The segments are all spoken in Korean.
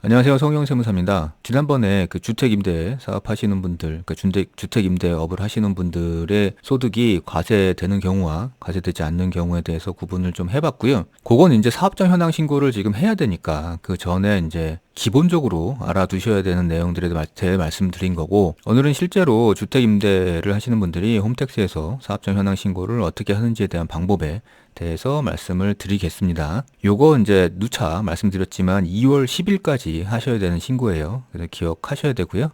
안녕하세요. 성경세무사입니다. 지난번에 그 주택임대 사업하시는 분들, 그 주택, 주택임대업을 하시는 분들의 소득이 과세되는 경우와 과세되지 않는 경우에 대해서 구분을 좀 해봤고요. 그건 이제 사업장 현황 신고를 지금 해야 되니까 그 전에 이제 기본적으로 알아두셔야 되는 내용들에 대해 말씀드린 거고 오늘은 실제로 주택 임대를 하시는 분들이 홈택스에서 사업장 현황 신고를 어떻게 하는지에 대한 방법에 대해서 말씀을 드리겠습니다. 요거 이제 누차 말씀드렸지만 2월 10일까지 하셔야 되는 신고예요. 그래서 기억하셔야 되고요.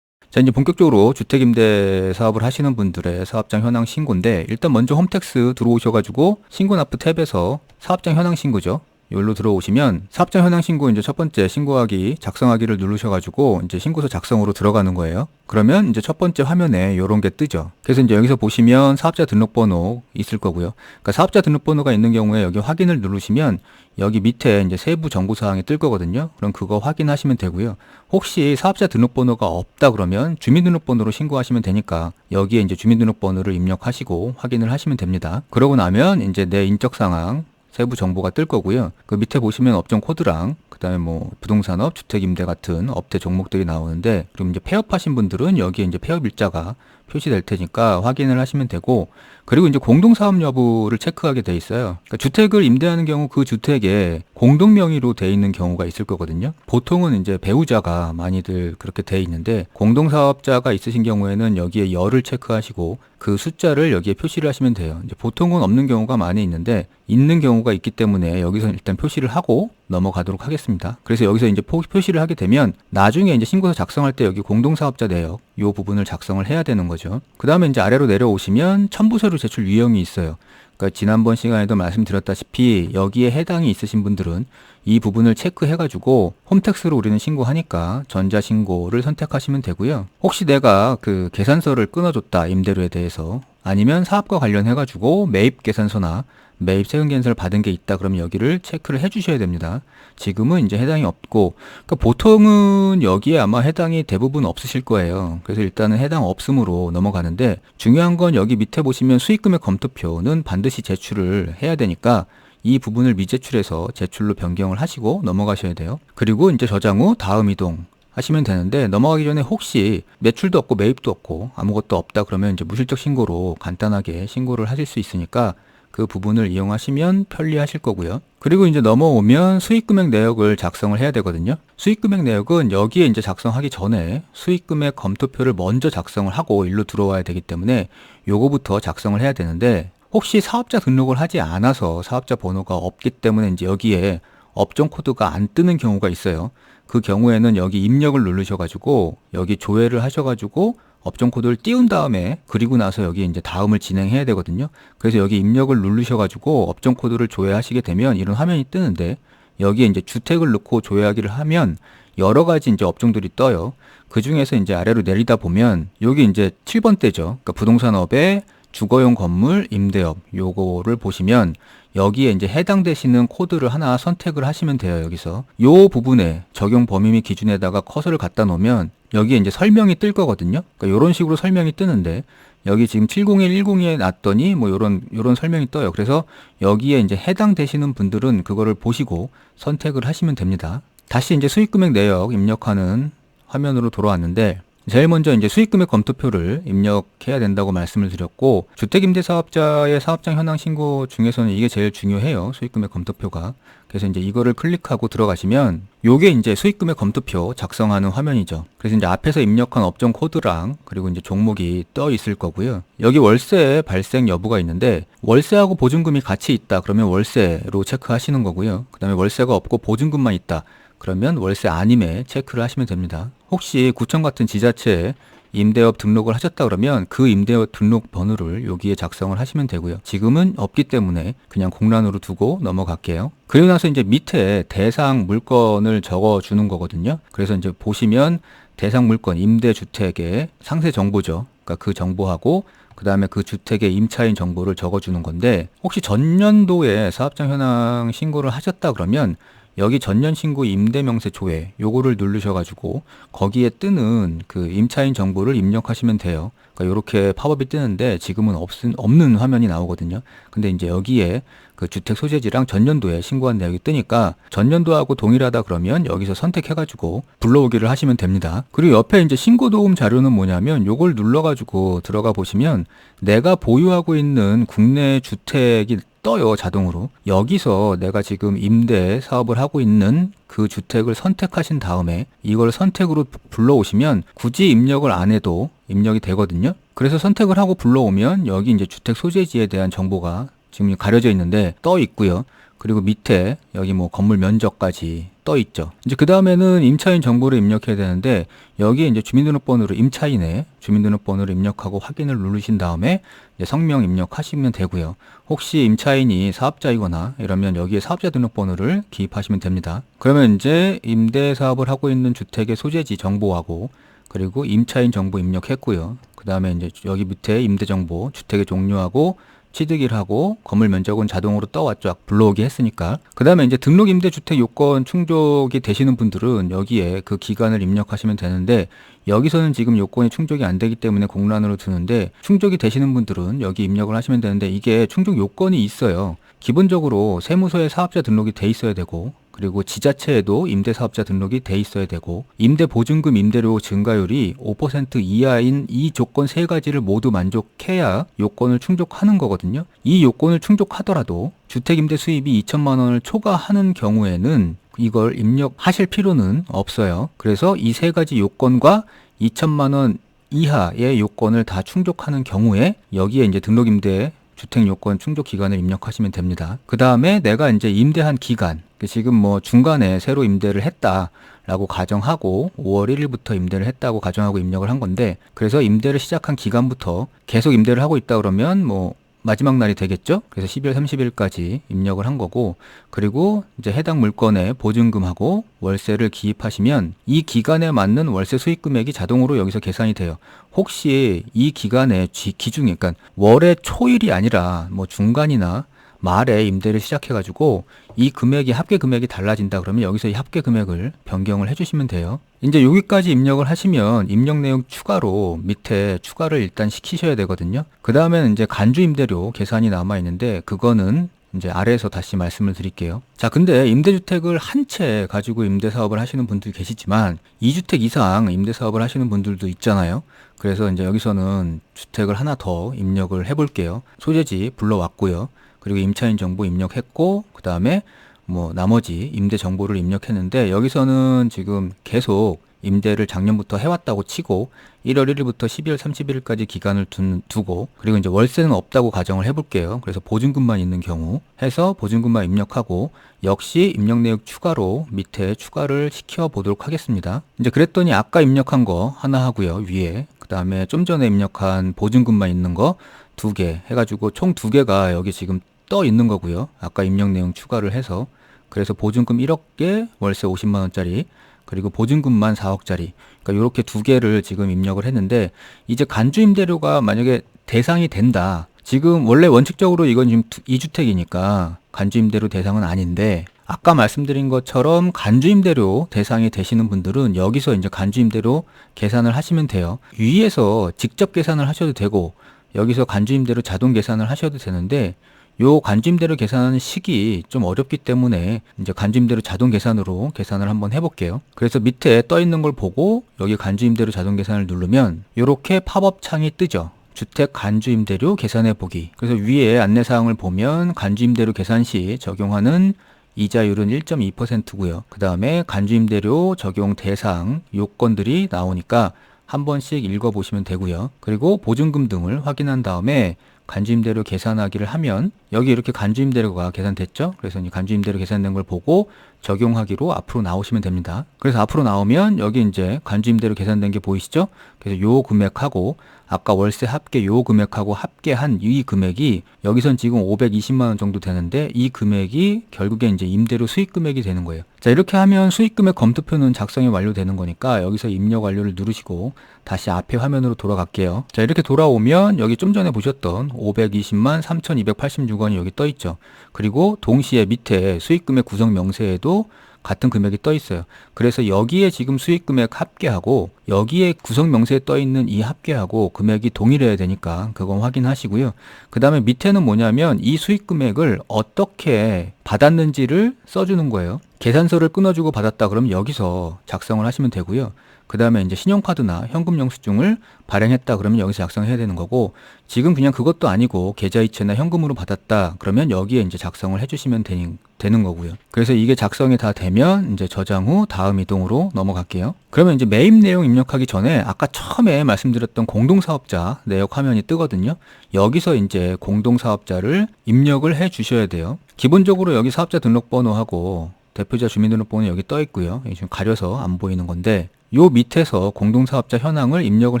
자, 이제 본격적으로 주택임대 사업을 하시는 분들의 사업장 현황 신고인데, 일단 먼저 홈택스 들어오셔가지고, 신고 납부 탭에서 사업장 현황 신고죠. 여기로 들어오시면 사업장 현황 신고 이제 첫 번째 신고하기 작성하기를 누르셔가지고 이제 신고서 작성으로 들어가는 거예요. 그러면 이제 첫 번째 화면에 이런 게 뜨죠. 그래서 이제 여기서 보시면 사업자 등록번호 있을 거고요. 그러니까 사업자 등록번호가 있는 경우에 여기 확인을 누르시면 여기 밑에 이제 세부 정보 사항이 뜰 거거든요. 그럼 그거 확인하시면 되고요. 혹시 사업자 등록번호가 없다 그러면 주민등록번호로 신고하시면 되니까 여기에 이제 주민등록번호를 입력하시고 확인을 하시면 됩니다. 그러고 나면 이제 내 인적 상황 세부 정보가 뜰 거고요. 그 밑에 보시면 업종 코드랑 그다음에 뭐 부동산업, 주택 임대 같은 업태 종목들이 나오는데 그럼 이제 폐업하신 분들은 여기에 이제 폐업 일자가 표시될 테니까 확인을 하시면 되고 그리고 이제 공동사업 여부를 체크하게 돼 있어요. 그러니까 주택을 임대하는 경우 그 주택에 공동 명의로 돼 있는 경우가 있을 거거든요. 보통은 이제 배우자가 많이들 그렇게 돼 있는데 공동사업자가 있으신 경우에는 여기에 열을 체크하시고 그 숫자를 여기에 표시를 하시면 돼요. 이제 보통은 없는 경우가 많이 있는데 있는 경우가 있기 때문에 여기서 일단 표시를 하고 넘어가도록 하겠습니다. 그래서 여기서 이제 표시를 하게 되면 나중에 이제 신고서 작성할 때 여기 공동사업자 내역 요 부분을 작성을 해야 되는 거죠. 그 다음에 이제 아래로 내려오시면 첨부서류 제출 유형이 있어요. 그러니까 지난번 시간에도 말씀드렸다시피 여기에 해당이 있으신 분들은 이 부분을 체크해가지고 홈택스로 우리는 신고하니까 전자신고를 선택하시면 되고요. 혹시 내가 그 계산서를 끊어줬다 임대료에 대해서 아니면 사업과 관련해가지고 매입 계산서나 매입 세금 겐서를 받은 게 있다 그러면 여기를 체크를 해 주셔야 됩니다. 지금은 이제 해당이 없고 그러니까 보통은 여기에 아마 해당이 대부분 없으실 거예요. 그래서 일단은 해당 없음으로 넘어가는데 중요한 건 여기 밑에 보시면 수익금액 검토표는 반드시 제출을 해야 되니까 이 부분을 미제출해서 제출로 변경을 하시고 넘어가셔야 돼요. 그리고 이제 저장 후 다음 이동 하시면 되는데 넘어가기 전에 혹시 매출도 없고 매입도 없고 아무것도 없다 그러면 이제 무실적 신고로 간단하게 신고를 하실 수 있으니까 그 부분을 이용하시면 편리하실 거고요. 그리고 이제 넘어오면 수익금액 내역을 작성을 해야 되거든요. 수익금액 내역은 여기에 이제 작성하기 전에 수익금액 검토표를 먼저 작성을 하고 일로 들어와야 되기 때문에 요거부터 작성을 해야 되는데 혹시 사업자 등록을 하지 않아서 사업자 번호가 없기 때문에 이제 여기에 업종 코드가 안 뜨는 경우가 있어요. 그 경우에는 여기 입력을 누르셔가지고 여기 조회를 하셔가지고 업종 코드를 띄운 다음에 그리고 나서 여기 이제 다음을 진행해야 되거든요. 그래서 여기 입력을 누르셔가지고 업종 코드를 조회하시게 되면 이런 화면이 뜨는데 여기에 이제 주택을 넣고 조회하기를 하면 여러 가지 이제 업종들이 떠요. 그 중에서 이제 아래로 내리다 보면 여기 이제 7번대죠. 그러니까 부동산업의 주거용 건물 임대업 요거를 보시면 여기에 이제 해당되시는 코드를 하나 선택을 하시면 돼요. 여기서 요 부분에 적용 범위 및 기준에다가 커서를 갖다 놓으면 여기에 이제 설명이 뜰 거거든요. 그러니까 이런 식으로 설명이 뜨는데 여기 지금 701, 102에 놨더니 뭐 요런 요런 설명이 떠요. 그래서 여기에 이제 해당되시는 분들은 그거를 보시고 선택을 하시면 됩니다. 다시 이제 수익금액 내역 입력하는 화면으로 돌아왔는데 제일 먼저 이제 수익금액 검토표를 입력해야 된다고 말씀을 드렸고 주택임대 사업자의 사업장 현황 신고 중에서는 이게 제일 중요해요. 수익금액 검토표가. 그래서 이제 이거를 클릭하고 들어가시면 요게 이제 수익금액 검토표 작성하는 화면이죠. 그래서 이제 앞에서 입력한 업종 코드랑 그리고 이제 종목이 떠 있을 거고요. 여기 월세 발생 여부가 있는데 월세하고 보증금이 같이 있다. 그러면 월세로 체크하시는 거고요. 그다음에 월세가 없고 보증금만 있다. 그러면 월세 아님에 체크를 하시면 됩니다. 혹시 구청 같은 지자체에 임대업 등록을 하셨다 그러면 그 임대업 등록 번호를 여기에 작성을 하시면 되고요. 지금은 없기 때문에 그냥 공란으로 두고 넘어갈게요. 그리고 나서 이제 밑에 대상 물건을 적어 주는 거거든요. 그래서 이제 보시면 대상 물건 임대 주택의 상세 정보죠. 그러니까 그 정보하고 그 다음에 그 주택의 임차인 정보를 적어주는 건데 혹시 전년도에 사업장 현황 신고를 하셨다 그러면 여기 전년 신고 임대 명세 조회 요거를 누르셔가지고 거기에 뜨는 그 임차인 정보를 입력하시면 돼요. 그러니까 이렇게 팝업이 뜨는데 지금은 없은 없는 화면이 나오거든요. 근데 이제 여기에 그 주택 소재지랑 전년도에 신고한 내역이 뜨니까 전년도하고 동일하다 그러면 여기서 선택해가지고 불러오기를 하시면 됩니다. 그리고 옆에 이제 신고 도움 자료는 뭐냐면 요걸 눌러가지고 들어가 보시면 내가 보유하고 있는 국내 주택이 떠요 자동으로 여기서 내가 지금 임대 사업을 하고 있는 그 주택을 선택하신 다음에 이걸 선택으로 불러오시면 굳이 입력을 안 해도 입력이 되거든요 그래서 선택을 하고 불러오면 여기 이제 주택 소재지에 대한 정보가 지금 가려져 있는데 떠 있고요. 그리고 밑에 여기 뭐 건물 면적까지 떠 있죠. 이제 그 다음에는 임차인 정보를 입력해야 되는데 여기에 이제 주민등록번호로 임차인의 주민등록번호를 입력하고 확인을 누르신 다음에 성명 입력하시면 되고요. 혹시 임차인이 사업자이거나 이러면 여기에 사업자 등록번호를 기입하시면 됩니다. 그러면 이제 임대 사업을 하고 있는 주택의 소재지 정보하고 그리고 임차인 정보 입력했고요. 그 다음에 이제 여기 밑에 임대 정보, 주택의 종류하고 취득일 하고 건물 면적은 자동으로 떠왔죠. 불러오기 했으니까. 그 다음에 이제 등록 임대주택 요건 충족이 되시는 분들은 여기에 그 기간을 입력하시면 되는데 여기서는 지금 요건이 충족이 안 되기 때문에 공란으로 두는데 충족이 되시는 분들은 여기 입력을 하시면 되는데 이게 충족 요건이 있어요. 기본적으로 세무서에 사업자 등록이 돼 있어야 되고 그리고 지자체에도 임대사업자 등록이 돼 있어야 되고 임대보증금 임대료 증가율이 5% 이하인 이 조건 세 가지를 모두 만족해야 요건을 충족하는 거거든요. 이 요건을 충족하더라도 주택임대 수입이 2천만 원을 초과하는 경우에는 이걸 입력하실 필요는 없어요. 그래서 이 세 가지 요건과 2천만 원 이하의 요건을 다 충족하는 경우에 여기에 이제 등록임대 주택 요건 충족 기간을 입력하시면 됩니다. 그 다음에 내가 이제 임대한 기간, 지금 뭐 중간에 새로 임대를 했다라고 가정하고 5월 1일부터 임대를 했다고 가정하고 입력을 한 건데 그래서 임대를 시작한 기간부터 계속 임대를 하고 있다 그러면 뭐 마지막 날이 되겠죠? 그래서 12월 30일까지 입력을 한 거고, 그리고 이제 해당 물건에 보증금하고 월세를 기입하시면 이 기간에 맞는 월세 수익 금액이 자동으로 여기서 계산이 돼요. 혹시 이 기간에 기준이, 그러니까 월의 초일이 아니라 뭐 중간이나 말에 임대를 시작해가지고 이 금액이 합계 금액이 달라진다 그러면 여기서 이 합계 금액을 변경을 해주시면 돼요. 이제 여기까지 입력을 하시면 입력 내용 추가로 밑에 추가를 일단 시키셔야 되거든요. 그 다음에는 이제 간주 임대료 계산이 남아 있는데 그거는 이제 아래에서 다시 말씀을 드릴게요. 자, 근데 임대주택을 한 채 가지고 임대 사업을 하시는 분들이 계시지만 2주택 이상 임대 사업을 하시는 분들도 있잖아요. 그래서 이제 여기서는 주택을 하나 더 입력을 해 볼게요. 소재지 불러왔고요. 그리고 임차인 정보 입력했고 그 다음에 뭐 나머지 임대 정보를 입력했는데 여기서는 지금 계속 임대를 작년부터 해왔다고 치고 1월 1일부터 12월 31일까지 기간을 두, 고 그리고 이제 월세는 없다고 가정을 해볼게요. 그래서 보증금만 있는 경우 해서 보증금만 입력하고 역시 입력 내역 추가로 밑에 추가를 시켜 보도록 하겠습니다. 이제 그랬더니 아까 입력한 거 하나 하고요 위에 그 다음에 좀 전에 입력한 보증금만 있는 거 두 개 해가지고 총 두 개가 여기 지금 떠 있는 거고요. 아까 입력 내용 추가를 해서 그래서 보증금 1억에 월세 50만 원짜리 그리고 보증금만 4억짜리 그러니까 이렇게 두 개를 지금 입력을 했는데 이제 간주 임대료가 만약에 대상이 된다. 지금 원래 원칙적으로 이건 지금 2주택이니까 간주 임대료 대상은 아닌데 아까 말씀드린 것처럼 간주 임대료 대상이 되시는 분들은 여기서 이제 간주 임대료 계산을 하시면 돼요. 위에서 직접 계산을 하셔도 되고 여기서 간주 임대료 자동 계산을 하셔도 되는데 요 간주임대료 계산하는 식이 좀 어렵기 때문에 이제 간주임대료 자동 계산으로 계산을 한번 해볼게요. 그래서 밑에 떠 있는 걸 보고 여기 간주임대료 자동 계산을 누르면 이렇게 팝업 창이 뜨죠. 주택 간주임대료 계산해 보기. 그래서 위에 안내사항을 보면 간주임대료 계산 시 적용하는 이자율은 1.2%고요. 그 다음에 간주임대료 적용 대상 요건들이 나오니까 한 번씩 읽어보시면 되고요. 그리고 보증금 등을 확인한 다음에 간주임대료 계산하기를 하면 여기 이렇게 간주임대료가 계산됐죠. 그래서 이 간주임대료 계산된 걸 보고 적용하기로 앞으로 나오시면 됩니다. 그래서 앞으로 나오면 여기 이제 간주임대료 계산된 게 보이시죠? 그래서 요 금액하고 아까 월세 합계 요 금액하고 합계한 이 금액이 여기선 지금 520만 원 정도 되는데 이 금액이 결국에 이제 임대료 수익 금액이 되는 거예요. 자, 이렇게 하면 수익 금액 검토표는 작성이 완료되는 거니까 여기서 입력 완료를 누르시고 다시 앞에 화면으로 돌아갈게요. 자, 이렇게 돌아오면 여기 좀 전에 보셨던 520만 3,286원이 여기 떠 있죠. 그리고 동시에 밑에 수익 금액 구성 명세에도 같은 금액이 떠 있어요. 그래서 여기에 지금 수익 금액 합계하고 여기에 구성 명세에 떠 있는 이 합계하고 금액이 동일해야 되니까 그건 확인하시고요. 그 다음에 밑에는 뭐냐면 이 수익 금액을 어떻게 받았는지를 써주는 거예요. 계산서를 끊어주고 받았다 그러면 여기서 작성을 하시면 되고요. 그 다음에 이제 신용카드나 현금 영수증을 발행했다 그러면 여기서 작성해야 되는 거고 지금 그냥 그것도 아니고 계좌이체나 현금으로 받았다 그러면 여기에 이제 작성을 해주시면 되는, 되는 거고요. 그래서 이게 작성이 다 되면 이제 저장 후 다음 이동으로 넘어갈게요. 그러면 이제 매입 내용 입력하기 전에 아까 처음에 말씀드렸던 공동사업자 내역 화면이 뜨거든요. 여기서 이제 공동사업자를 입력을 해 주셔야 돼요. 기본적으로 여기 사업자 등록번호하고 대표자 주민등록번호 여기 떠 있고요. 지금 가려서 안 보이는 건데 요 밑에서 공동사업자 현황을 입력을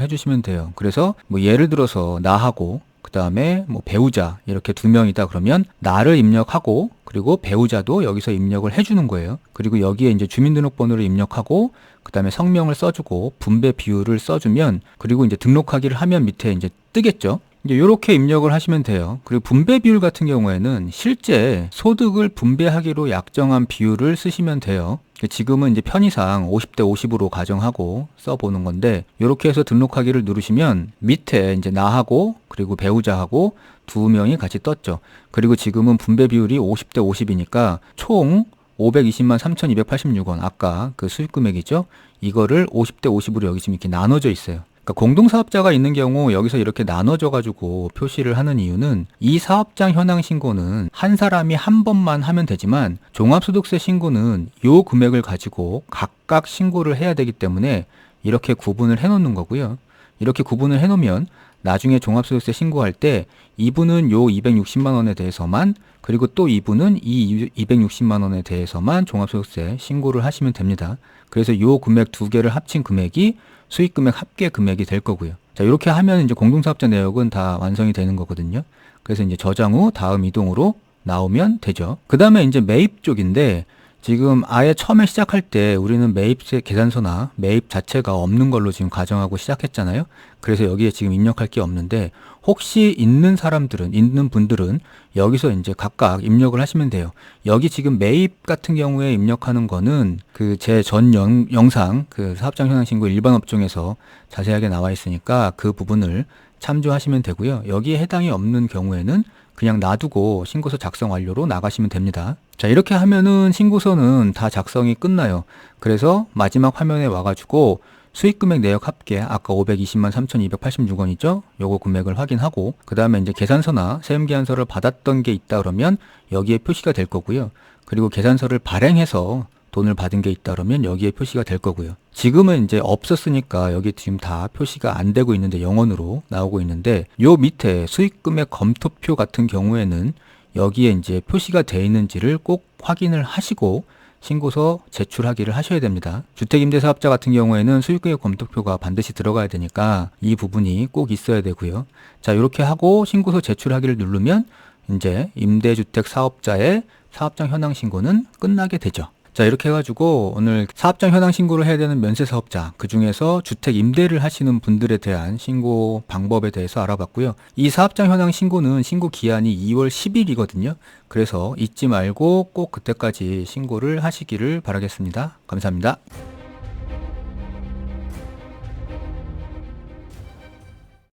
해주시면 돼요. 그래서 뭐 예를 들어서 나하고 그 다음에 뭐 배우자 이렇게 두 명이다 그러면 나를 입력하고 그리고 배우자도 여기서 입력을 해주는 거예요. 그리고 여기에 이제 주민등록번호를 입력하고 그 다음에 성명을 써주고 분배 비율을 써주면 그리고 이제 등록하기를 하면 밑에 이제 뜨겠죠. 이렇게 입력을 하시면 돼요. 그리고 분배 비율 같은 경우에는 실제 소득을 분배하기로 약정한 비율을 쓰시면 돼요. 지금은 이제 편의상 50대 50으로 가정하고 써보는 건데 이렇게 해서 등록하기를 누르시면 밑에 이제 나하고 그리고 배우자하고 두 명이 같이 떴죠. 그리고 지금은 분배 비율이 50대 50이니까 총 520만 3,286원 아까 그 수익 금액이죠. 이거를 50대 50으로 여기 지금 이렇게 나눠져 있어요. 그러니까 공동사업자가 있는 경우 여기서 이렇게 나눠져 가지고 표시를 하는 이유는 이 사업장 현황 신고는 한 사람이 한 번만 하면 되지만 종합소득세 신고는 요 금액을 가지고 각각 신고를 해야 되기 때문에 이렇게 구분을 해 놓는 거고요. 이렇게 구분을 해 놓으면 나중에 종합소득세 신고할 때 이분은 요 260만 원에 대해서만 그리고 또 이분은 이 260만 원에 대해서만 종합소득세 신고를 하시면 됩니다. 그래서 요 금액 두 개를 합친 금액이 수익 금액 합계 금액이 될 거고요. 자, 이렇게 하면 이제 공동사업자 내역은 다 완성이 되는 거거든요. 그래서 이제 저장 후 다음 이동으로 나오면 되죠. 그 다음에 이제 매입 쪽인데 지금 아예 처음에 시작할 때 우리는 매입세 계산서나 매입 자체가 없는 걸로 지금 가정하고 시작했잖아요. 그래서 여기에 지금 입력할 게 없는데 혹시 있는 사람들은 있는 분들은 여기서 이제 각각 입력을 하시면 돼요. 여기 지금 매입 같은 경우에 입력하는 거는 그 제 전 영상 그 사업장 현황 신고 일반 업종에서 자세하게 나와 있으니까 그 부분을 참조하시면 되고요. 여기에 해당이 없는 경우에는 그냥 놔두고 신고서 작성 완료로 나가시면 됩니다. 자, 이렇게 하면은 신고서는 다 작성이 끝나요. 그래서 마지막 화면에 와가지고 수익 금액 내역 합계 아까 520만 3,286원이죠? 요거 금액을 확인하고 그 다음에 이제 계산서나 세금 계산서를 받았던 게 있다 그러면 여기에 표시가 될 거고요. 그리고 계산서를 발행해서 돈을 받은 게 있다 그러면 여기에 표시가 될 거고요. 지금은 이제 없었으니까 여기 지금 다 표시가 안 되고 있는데 영원으로 나오고 있는데 요 밑에 수익금액 검토표 같은 경우에는 여기에 이제 표시가 돼 있는지를 꼭 확인을 하시고 신고서 제출하기를 하셔야 됩니다. 주택임대사업자 같은 경우에는 수익금액 검토표가 반드시 들어가야 되니까 이 부분이 꼭 있어야 되고요. 자, 이렇게 하고 신고서 제출하기를 누르면 이제 임대주택 사업자의 사업장 현황 신고는 끝나게 되죠. 자, 이렇게 해가지고 오늘 사업장 현황 신고를 해야 되는 면세 사업자, 그 중에서 주택 임대를 하시는 분들에 대한 신고 방법에 대해서 알아봤고요. 이 사업장 현황 신고는 신고 기한이 2월 10일이거든요. 그래서 잊지 말고 꼭 그때까지 신고를 하시기를 바라겠습니다. 감사합니다.